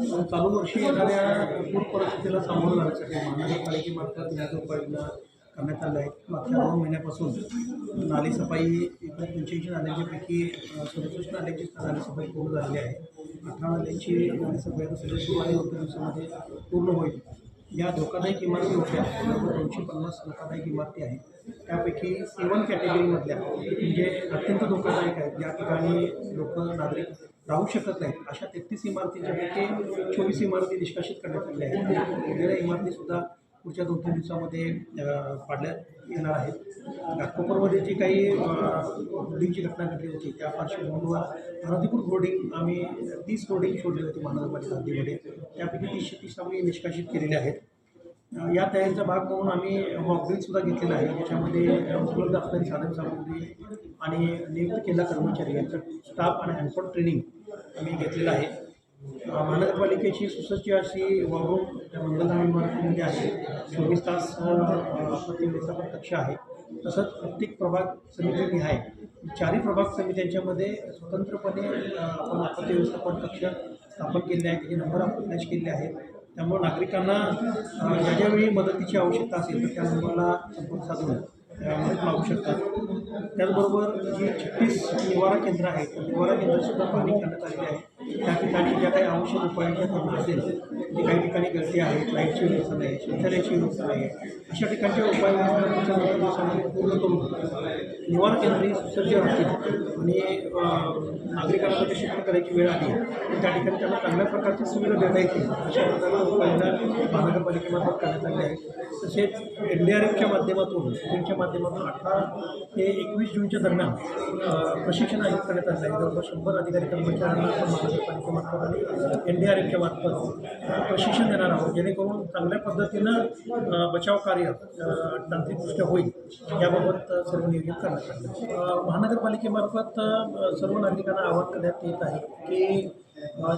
चालू वर्षी येणाऱ्या पूर परिस्थितीला सामोरं जाण्यासाठी महानगरपालिकेमार्फत न्याय उपाययोजना करण्यात आल्या आहेत मागच्या दोन महिन्यापासून नाली सफाई एकूण पंच्याऐंशी नाल्यांच्यापैकी सदुसष्ट नाल्यांची नाली सफाई पूर्ण झालेली आहे. अठरा नाल्यांची नाली सफाई सदस्य आणि दोन दिवसामध्ये पूर्ण होईल. या धोकादायक इमारती होत्या दोनशे पन्नास धोकादायक इमारती आहेत. त्यापैकी सेवन कॅटेगरीमधल्या म्हणजे अत्यंत धोकादायक आहेत. ज्या ठिकाणी लोक नागरिक राहू शकत नाहीत. अशा तेहतीस इमारतींच्यापैकी चोवीस इमारती निष्कासित करण्यात आलेल्या आहेत. उरलेल्या इमारतीसुद्धा पुढच्या दोन तीन दिवसामध्ये पाडल्या येणार आहेत. नागपूरमध्ये जी काही होर्डिंगची घटना घडली होती त्या पार्श्वभूमीवर अनधिकृत होर्डिंग आम्ही तीस होर्डिंग शोधली होती महानगरपालिका हद्दीमध्ये. त्यापैकी तीसशे तीस आम्ही निष्कासित केलेले आहेत. या तयारीचा भाग म्हणून आम्ही सुद्धा घेतलेला आहे. ज्याच्यामध्ये उपलब्ध असणारी साधन सामुग्री आणि नियुक्त केलेला कर्मचारी यांचं स्टाफ आणि हँडफोन ट्रेनिंग आम्ही घेतलेलं आहे. महानगरपालिकेची सुसज्ज अशी वाहून त्या मंगलधाम इमारतीमध्ये आहे. चोवीस तास प्रतिनिधीचा आपत्ती कक्ष आहे. तसंच प्रत्येक प्रभाग समितीनिहाय चारही प्रभाग समित्यांच्यामध्ये स्वतंत्रपणे आपण आपत्ती व्यवस्थापन कक्ष स्थापन केले आहे त्याचे नंबर आपण मॅच केले आहेत. त्यामुळे नागरिकांना ज्या ज्यावेळी मदतीची आवश्यकता असेल तर त्या नंबरला संपर्क साधून मदत मागू शकतात. त्याचबरोबर जी छत्तीस निवारा केंद्र आहेत निवारा केंद्रसुद्धा पाणी करण्यात आलेली आहे. त्या ठिकाणी ज्या काही आवश्यक उपाययोजना करणं असेल जे काही ठिकाणी गर्दी आहे लाईटची व्यवस्था नाही शौचालयाची व्यवस्था नाही अशा ठिकाणच्या उपाययोजना पूर्ण करून निवारा केंद्रे सुसज्ज राहतील आणि नागरिकांना जे शिक्षण करायची वेळ आली तर त्या ठिकाणी त्यांना चांगल्या प्रकारची सुविधा देता येतील अशा प्रकारच्या उपाययोजना महानगरपालिकेमार्फत करण्यात आल्या आहेत तसेच एन डी आर एफच्या माध्यमातून स्कीमच्या माध्यमातून अठरा ते एकवीस जूनच्या दरम्यान प्रशिक्षण आयोजित करण्यात आलं आहे. जवळपास शंभर अधिकारी कर्मचाऱ्यांना आपण महानगरपालिकेमार्फत आणि एन डी आर एफच्या मार्फत प्रशिक्षण देणार आहोत. जेणेकरून चांगल्या पद्धतीनं बचाव कार्य तांत्रिकदृष्ट्या होईल याबाबत सर्व नियोजन करणार महानगरपालिकेमार्फत सर्व नागरिकांना आवाहन करण्यात येत आहे की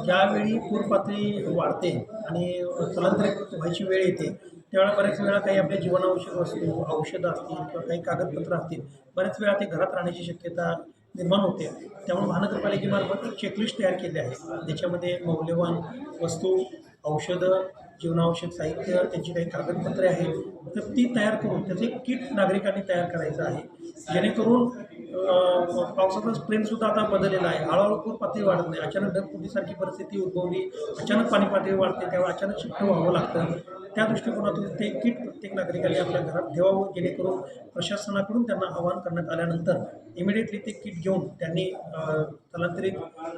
ज्यावेळी पूरपातळी वाढते आणि स्थलांतरित व्हायची वेळ येते त्यावेळेला बऱ्याच वेळा काही आपल्या जीवनावश्यक वस्तू औषधं असतील किंवा काही कागदपत्रं असतील बऱ्याच वेळा ते घरात राहण्याची शक्यता निर्माण होते. त्यामुळे महानगरपालिकेमार्फत एक चेकलिस्ट तयार केली आहे. ज्याच्यामध्ये मौल्यवान वस्तू औषधं जीवनावश्यक साहित्य त्यांची काही कागदपत्रे आहेत तर ती तयार करून त्याचं एक किट नागरिकांनी तयार करायचं आहे. जेणेकरून पावसाचा स्ट्रेनसुद्धा आता बदललेला आहे. हळूहळू पूर पातळी वाढत नाही. अचानक ढगफुटीसारखी परिस्थिती उद्भवली अचानक पाणी पातळी वाढते त्यावेळी अचानक शिफ्ट व्हावं लागतं. त्या दृष्टिकोनातून ते किट प्रत्येक नागरिकांनी आपल्या घरात ठेवावं जेणेकरून प्रशासनाकडून त्यांना आवाहन करण्यात आल्यानंतर इमिडिएटली ते किट घेऊन त्यांनी स्थलांतरित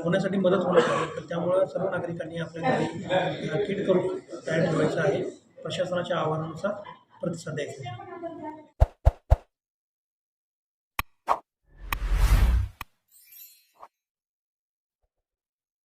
होण्यासाठी मदत होणार आहे. तर त्यामुळं सर्व नागरिकांनी आपल्या घरी किट करून तयार आहे. प्रशासनाच्या आवाहनानुसार प्रतिसाद द्यायचा